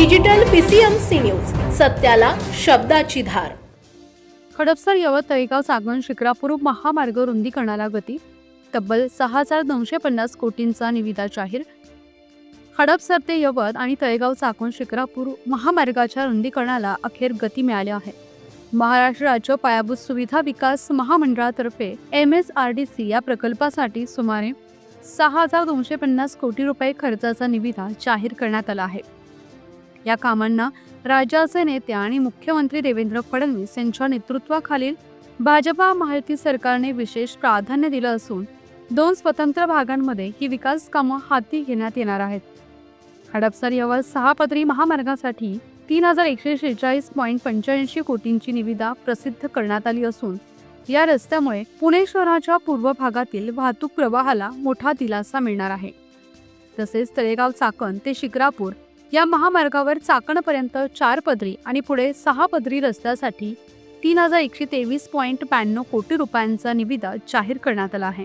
Digital PCMC news सत्याला शब्दाची धार. हडपसर यवत तळेगाव सागण शिक्रापूर महामार्ग रुंदीकरणाला गती तब्बल सहा हजार दोनशे पन्नास कोटींचा निविदा जाहीर. हडपसर ते यवत आणि तळेगाव चाकण शिक्रापूर महामार्गाच्या रुंदीकरणाला अखेर गती मिळाली आहे. महाराष्ट्र राज्य पायाभूत सुविधा विकास महामंडळातर्फे M S R D C या प्रकल्पासाठी सुमारे सहा हजार दोनशे पन्नास कोटी रुपये खर्चाचा निविदा जाहीर करण्यात आला आहे. या कामांना राज्याचे नेते आणि मुख्यमंत्री देवेंद्र फडणवीस यांच्या नेतृत्वाखालील भाजपा महायुती सरकारने विशेष प्राधान्य दिलं असून दोन स्वतंत्र भागांमध्ये ही विकास कामं हाती घेण्यात येणार आहेत. हडपसर यवत सहा पदरी महामार्गासाठी तीन हजार एकशे शेहेचाळीस पॉईंट पंच्याऐंशी कोटींची निविदा प्रसिद्ध करण्यात आली असून या रस्त्यामुळे पुणे शहराच्या पूर्व भागातील वाहतूक प्रवाहाला मोठा दिलासा मिळणार आहे. तसेच तळेगाव चाकण ते शिक्रापूर या महामार्गावर चाकणपर्यंत चार पदरी आणि पुढे सहा पदरी रस्त्यासाठी तीन हजार एकशे तेवीस पॉईंट ब्याण्णव कोटी रुपयांचा निविदा जाहीर करण्यात आला आहे.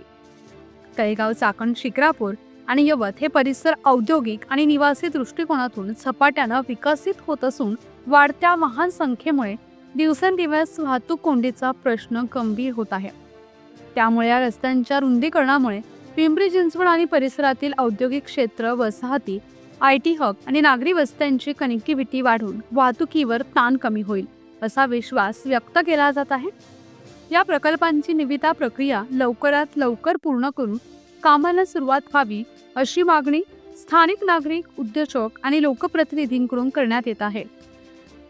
तळेगाव चाकण शिक्रापूर आणि यवत हे परिसर औद्योगिक आणि निवासी दृष्टिकोनातून झपाट्यानं विकसित होत असून वाढत्या वाहन संख्येमुळे दिवसेंदिवस वाहतूक कोंडीचा प्रश्न गंभीर होत आहे. त्यामुळे या रस्त्यांच्या रुंदीकरणामुळे पिंपरी चिंचवड आणि परिसरातील औद्योगिक क्षेत्र वसाहती आय टी हब आणि नागरी वस्त्यांची कनेक्टिव्हिटी वाढून वाहतुकीवर ताण कमी होईल असा विश्वास व्यक्त केला जात आहे. या प्रकल्पांची निविदा प्रक्रिया लवकरात लवकर पूर्ण करून कामाला सुरुवात व्हावी अशी मागणी स्थानिक नागरिक उद्योजक आणि लोकप्रतिनिधींकडून करण्यात येत आहे.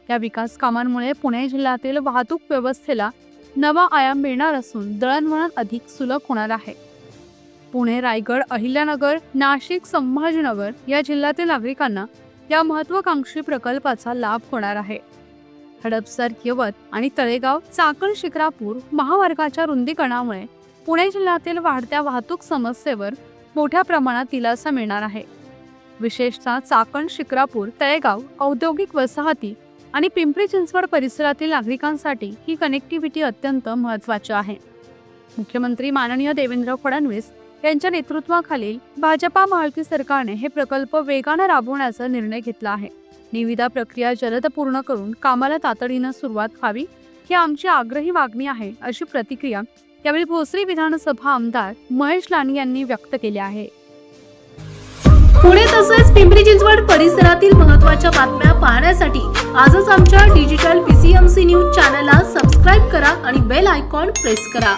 या विकास कामांमुळे पुणे जिल्ह्यातील वाहतूक व्यवस्थेला नवा आयाम मिळणार असून दळणवळण अधिक सुलभ होणार आहे. पुणे रायगड अहिल्यानगर नाशिक संभाजीनगर या जिल्ह्यातील नागरिकांना या महत्वाकांक्षी प्रकल्पाचा लाभ होणार आहे. हडपसर यवत आणि तळेगाव चाकण शिक्रापूर महामार्गाच्या रुंदीकरणामुळे पुणे जिल्ह्यातील वाढत्या वाहतूक समस्येवर मोठ्या प्रमाणात दिलासा मिळणार आहे. विशेषतः चाकण शिक्रापूर तळेगाव औद्योगिक वसाहती आणि पिंपरी चिंचवड परिसरातील नागरिकांसाठी ही कनेक्टिव्हिटी अत्यंत महत्त्वाची आहे. मुख्यमंत्री माननीय देवेंद्र फडणवीस यांच्या नेतृत्वाखालील भाजपा महायुती सरकारने हे प्रकल्प वेगानं राबवण्याचा निर्णय घेतला आहे. निविदा प्रक्रिया जलद पूर्ण करून कामाला तातडीनं सुरुवात व्हावी ही आमची आग्रही मागणी आहे अशी प्रतिक्रिया यावेळी भोसरी विधानसभा आमदार महेश लानी यांनी व्यक्त केली आहे. पुणे तसेच पिंपरी चिंचवड परिसरातील महत्त्वाच्या बातम्या पाहण्यासाठी आजच आमच्या डिजिटल पीसीएमसी न्यूज चॅनलला सबस्क्राईब करा आणि बेल आयकॉन प्रेस करा.